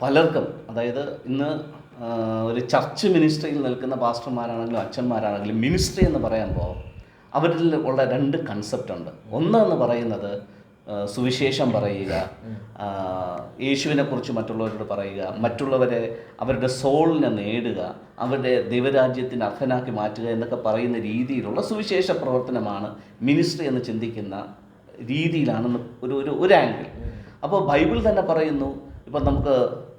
പലർക്കും അതായത് ഇന്ന് ഒരു ചർച്ച് മിനിസ്ട്രിയിൽ നിൽക്കുന്ന പാസ്റ്റർമാരാണെങ്കിലും അച്ഛന്മാരാണെങ്കിലും മിനിസ്ട്രി എന്ന് പറയുമ്പോൾ അവരിൽ ഉള്ള രണ്ട് കൺസെപ്റ്റ് ഉണ്ട്. ഒന്നെന്ന് പറയുന്നത് ആ, സുവിശേഷം പറയുക യേശുവിനെ കുറിച്ച് മറ്റുള്ളവരോട് പറയുക മറ്റുള്ളവരെ അവരുടെ സോളിനെ നേടുക അവരുടെ ദൈവരാജ്യത്തിന് അർഹനാക്കി മാറ്റുക എന്നൊക്കെ പറയുന്ന രീതിയിലുള്ള സുവിശേഷ പ്രവർത്തനമാണ് മിനിസ്ട്രി എന്ന് ചിന്തിക്കുന്ന രീതിയിലാണെന്ന് ഒരു ഒരു ഒരു ആംഗിൾ അപ്പോൾ ബൈബിൾ തന്നെ പറയുന്നു ഇപ്പം നമുക്ക്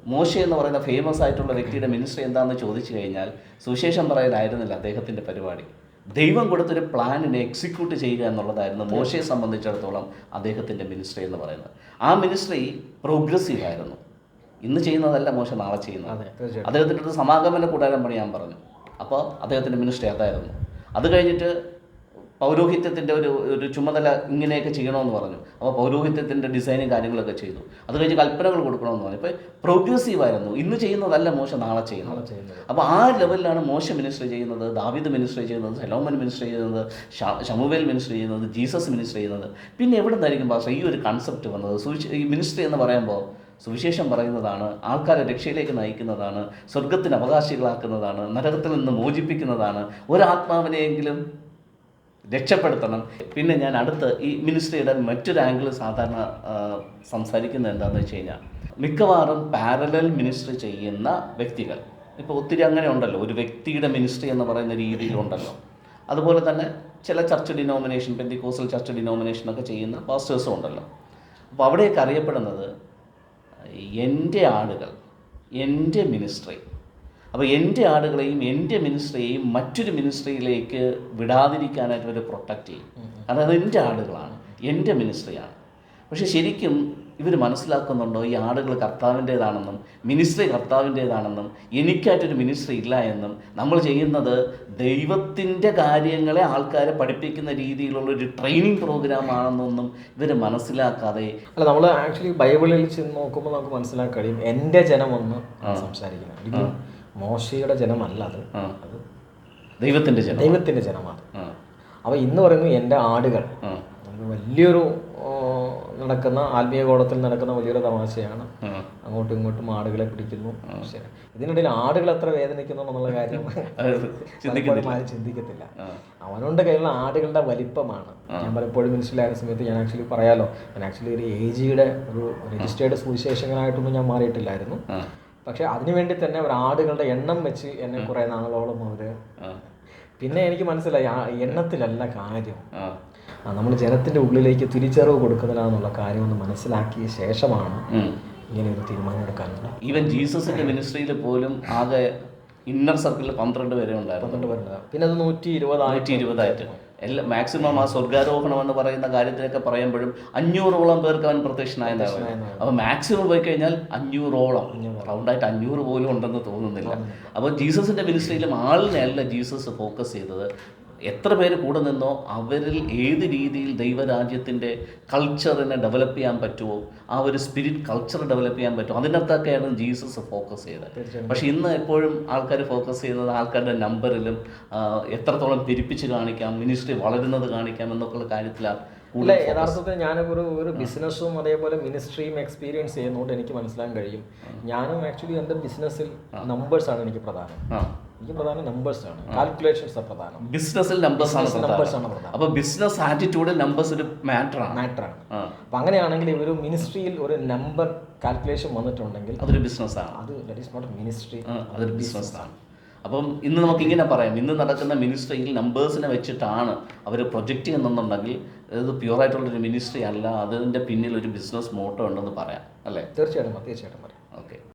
മോശ എന്ന് പറയുന്ന ഫേമസ് ആയിട്ടുള്ള വ്യക്തിയുടെ മിനിസ്ട്രി എന്താണെന്ന് ചോദിച്ചു കഴിഞ്ഞാൽ സുശേഷം പറയാനായിരുന്നില്ല അദ്ദേഹത്തിന്റെ പരിപാടി. ദൈവം കൊടുത്തൊരു പ്ലാനിനെ എക്സിക്യൂട്ട് ചെയ്യുക എന്നുള്ളതായിരുന്നു മോശയെ സംബന്ധിച്ചിടത്തോളം അദ്ദേഹത്തിന്റെ മിനിസ്ട്രി എന്ന് പറയുന്നത്. ആ മിനിസ്ട്രി പ്രോഗ്രസീവ് ആയിരുന്നു. ഇന്ന് ചെയ്യുന്നതല്ല മോശം നാളെ ചെയ്യുന്നത്. അദ്ദേഹത്തിന്റെ അടുത്ത് സമാഗമന കൂടാരം പണിയാൻ പറഞ്ഞു. അപ്പോൾ അദ്ദേഹത്തിന്റെ മിനിസ്ട്രി അതായിരുന്നു. അത് കഴിഞ്ഞിട്ട് പൗരോഹിത്യത്തിന്റെ ഒരു ഒരു ചുമതല ഇങ്ങനെയൊക്കെ ചെയ്യണമെന്ന് പറഞ്ഞു. അപ്പോൾ പൗരോഹിത്യത്തിന്റെ ഡിസൈനും കാര്യങ്ങളൊക്കെ ചെയ്തു. അത് കഴിഞ്ഞ് കൽപ്പനകൾ കൊടുക്കണമെന്ന് പറഞ്ഞു. ഇപ്പോൾ ആയിരുന്നു. ഇന്ന് ചെയ്യുന്നതല്ല മോശം നാളെ ചെയ്യുന്നത്. അപ്പോൾ ആ ലെവലിലാണ് മോശ മിനിസ്റ്റർ ചെയ്യുന്നത് ദാവിദ് മിനിസ്റ്റർ ചെയ്യുന്നത് സെലോമൻ മിനിസ്റ്റർ ചെയ്യുന്നത് ഷമുവേൽ മിനിസ്റ്റർ ചെയ്യുന്നത് ജീസസ് മിനിസ്റ്റർ ചെയ്യുന്നത്. പിന്നെ എവിടെ നിന്നായിരിക്കും പാസ്റ്റർ ഈ ഒരു കൺസെപ്റ്റ് വന്നത്? ഈ മിനിസ്ട്രി എന്ന് പറയുമ്പോൾ സുവിശേഷം പറയുന്നതാണ് ആൾക്കാരെ രക്ഷയിലേക്ക് നയിക്കുന്നതാണ് സ്വർഗത്തിന് അവകാശികളാക്കുന്നതാണ് നരകത്തിൽ നിന്ന് മോചിപ്പിക്കുന്നതാണ്. ഒരാത്മാവിനെയെങ്കിലും രക്ഷപ്പെടുത്തണം. പിന്നെ ഞാൻ അടുത്ത് ഈ മിനിസ്ട്രിയുടെ മറ്റൊരു ആംഗിൾ സാധാരണ സംസാരിക്കുന്നത് എന്താണെന്ന് വെച്ച് കഴിഞ്ഞാൽ മിക്കവാറും പാരലൽ മിനിസ്ട്രി ചെയ്യുന്ന വ്യക്തികൾ. ഇപ്പോൾ ഒത്തിരി അങ്ങനെ ഉണ്ടല്ലോ. ഒരു വ്യക്തിയുടെ മിനിസ്ട്രി എന്ന് പറയുന്ന രീതിയിലുണ്ടല്ലോ അതുപോലെ തന്നെ ചില ചർച്ച് ഡിനോമിനേഷൻ പെന്തിക്കോസൽ ചർച്ച് ഡിനോമിനേഷനൊക്കെ ചെയ്യുന്ന പാസ്റ്റേഴ്സും ഉണ്ടല്ലോ. അപ്പോൾ അവിടെയൊക്കെ അറിയപ്പെടുന്നത് എന്റെ ആളുകൾ എന്റെ മിനിസ്ട്രി അപ്പോൾ എന്റെ ആളുകളെയും എന്റെ മിനിസ്ട്രിയെയും മറ്റൊരു മിനിസ്ട്രിയിലേക്ക് വിടാതിരിക്കാനായിട്ട് അവർ പ്രൊട്ടക്റ്റ് ചെയ്യും. അതായത് അത് എന്റെ ആടുകളാണ്. എന്റെ മിനിസ്ട്രിയാണ് പക്ഷെ ശരിക്കും ഇവർ മനസ്സിലാക്കുന്നുണ്ടോ ഈ ആളുകൾ കർത്താവിന്റേതാണെന്നും മിനിസ്ട്രി കർത്താവിന്റേതാണെന്നും എനിക്കായിട്ടൊരു മിനിസ്ട്രി ഇല്ല എന്നും നമ്മൾ ചെയ്യുന്നത് ദൈവത്തിന്റെ കാര്യങ്ങളെ ആൾക്കാരെ പഠിപ്പിക്കുന്ന രീതിയിലുള്ള ഒരു ട്രെയിനിങ് പ്രോഗ്രാം ആണെന്നൊന്നും ഇവർ മനസ്സിലാക്കാതെ അല്ല നമ്മൾ ആക്ച്വലി ബൈബിളിൽ ചെന്ന് നോക്കുമ്പോൾ നമുക്ക് മനസ്സിലാക്കാൻ കഴിയും. എന്റെ ജനമൊന്ന് സംസാരിക്കുന്നത് മോശയുടെ ജനമല്ല അത്. ദൈവത്തിന്റെ ജനം ദൈവത്തിന്റെ ജനമാണ്. അപ്പൊ അപ്പോൾ ഇന്ന് പറയുന്നത് എന്റെ ആടുകൾ. വലിയൊരു നടക്കുന്ന ആത്മീയ കോളത്തിൽ നടക്കുന്ന വലിയൊരു തമാശയാണ്. അങ്ങോട്ടും ഇങ്ങോട്ടും ആടുകളെ പിടിക്കുന്നു. ഇതിനിടയിൽ ആടുകൾ എത്ര വേദനിക്കുന്നു എന്നുള്ള കാര്യം ചിന്തിക്കത്തില്ല. അവനോണ്ട് അവനുണ്ട് കയ്യിലുള്ള ആടുകളുടെ വലിപ്പമാണ്. ഞാൻ പലപ്പോഴും മനസ്സിലായ സമയത്ത് ഞാൻ ആക്ച്വലി പറയാലോ. ഞാൻ ആക്ച്വലി ഒരു എ ജിയുടെ ഒരു രജിസ്റ്റേർഡ് സുവിശേഷകനായിട്ടൊന്നും ഞാൻ മാറിയിട്ടില്ലായിരുന്നു. ആ അതിനു വേണ്ടി തന്നെ ഒരു ആടുകളുടെ എണ്ണം വെച്ച് എന്നെ കുറെ നാളോളം അവർ പിന്നെ എനിക്ക് മനസ്സിലായി എണ്ണത്തിലല്ല കാര്യം. നമ്മൾ ജനത്തിന്റെ ഉള്ളിലേക്ക് തിരിച്ചറിവ് കൊടുക്കുന്നില്ല കാര്യം ഒന്ന് മനസ്സിലാക്കിയ ശേഷമാണ്. ഇങ്ങനെ ഒരു തീരുമാനം എടുക്കാനുള്ളത്. ഈവൻ ജീസസിന്റെ മിനിസ്ട്രിയിൽ പോലും ആകെ ഇന്നർ സർക്കിളിൽ പന്ത്രണ്ട് പേരെ ഉണ്ടായിരുന്നു. പന്ത്രണ്ട് പേരുണ്ടായിരുന്നു. പിന്നെ അത് നൂറ്റി ഇരുപതായിട്ട് ഇരുപതായിട്ട്. എല്ലാ മാക്സിമം ആ സ്വർഗാരോഹണം എന്ന് പറയുന്ന കാര്യത്തിലൊക്കെ പറയുമ്പോഴും അഞ്ഞൂറോളം പേർക്ക് അവൻ പ്രത്യക്ഷനായെന്നാണ് അപ്പോൾ മാക്സിമം പോയി കഴിഞ്ഞാൽ അഞ്ഞൂറോളം. റൗണ്ടായിട്ട് അഞ്ഞൂറ് പോലും ഉണ്ടെന്ന് തോന്നുന്നില്ല. അപ്പോൾ ജീസസിന്റെ മിനിസ്ട്രിയിലും ആളിനെ അല്ല ജീസസ് ഫോക്കസ് ചെയ്തത്. എത്ര പേര് കൂടെ നിന്നോ അവരിൽ ഏത് രീതിയിൽ ദൈവരാജ്യത്തിന്റെ കൾച്ചറിനെ ഡെവലപ്പ് ചെയ്യാൻ പറ്റുമോ ആ ഒരു സ്പിരിറ്റ് കൾച്ചർ ഡെവലപ്പ് ചെയ്യാൻ പറ്റുമോ അതിനകത്തൊക്കെയാണ് ജീസസ് ഫോക്കസ് ചെയ്തത്. പക്ഷെ ഇന്ന് എപ്പോഴും ആൾക്കാർ ഫോക്കസ് ചെയ്യുന്നത് ആൾക്കാരുടെ നമ്പറിലും എത്രത്തോളം പിരിപ്പിച്ച് കാണിക്കാം മിനിസ്ട്രി വളരുന്നത് കാണിക്കാം എന്നൊക്കെയുള്ള കാര്യത്തിലാണ് അല്ല യഥാർത്ഥത്തിൽ ഞാനിപ്പോൾ ഒരു ബിസിനസ്സും അതേപോലെ മിനിസ്ട്രിയും എക്സ്പീരിയൻസ് ചെയ്യുന്നതുകൊണ്ട് എനിക്ക് മനസ്സിലാക്കാൻ കഴിയും. ഞാനും ആക്ച്വലി എന്റെ ബിസിനസ്സിൽ നമ്പേഴ്സാണ് എനിക്ക് പ്രധാനം. എനിക്ക് പ്രധാനം നമ്പേഴ്സാണ് കാൽക്കുലേഷൻസ് പ്രധാനം. ബിസിനസ്സിൽ നമ്പേഴ്സ് ആണ്. നമ്പേഴ്സ് ആണ് പ്രധാനം. അപ്പോൾ ബിസിനസ് ആറ്റിറ്റ്യൂഡിൽ നമ്പേഴ്സ് ഒരു മാറ്ററാണ് മാറ്ററാണ് അപ്പം അങ്ങനെയാണെങ്കിൽ ഒരു മിനിസ്ട്രിയിൽ ഒരു നമ്പർ കാൽക്കുലേഷൻ വന്നിട്ടുണ്ടെങ്കിൽ അതൊരു ബിസിനസ്സാണ് അത് ദാറ്റ് ഈസ് നോട്ട് മിനിസ്ട്രി അതൊരു ബിസിനസ്സാണ് അപ്പം ഇന്ന് നമുക്ക് ഇങ്ങനെ പറയാം. ഇന്ന് നടക്കുന്ന മിനിസ്ട്രിയിൽ നമ്പേഴ്സിനെ വെച്ചിട്ടാണ് അവർ പ്രൊജക്റ്റ് ചെയ്യുന്നുണ്ടെങ്കിൽ ഇത് പ്യുവറായിട്ടുള്ളൊരു മിനിസ്ട്രി അല്ല. അതിന്റെ പിന്നിൽ ഒരു ബിസിനസ് മോട്ടോ ഉണ്ടെന്ന് പറയാം. അല്ലേ? തീർച്ചയായിട്ടും തീർച്ചയായിട്ടും പറയാം. ഓക്കെ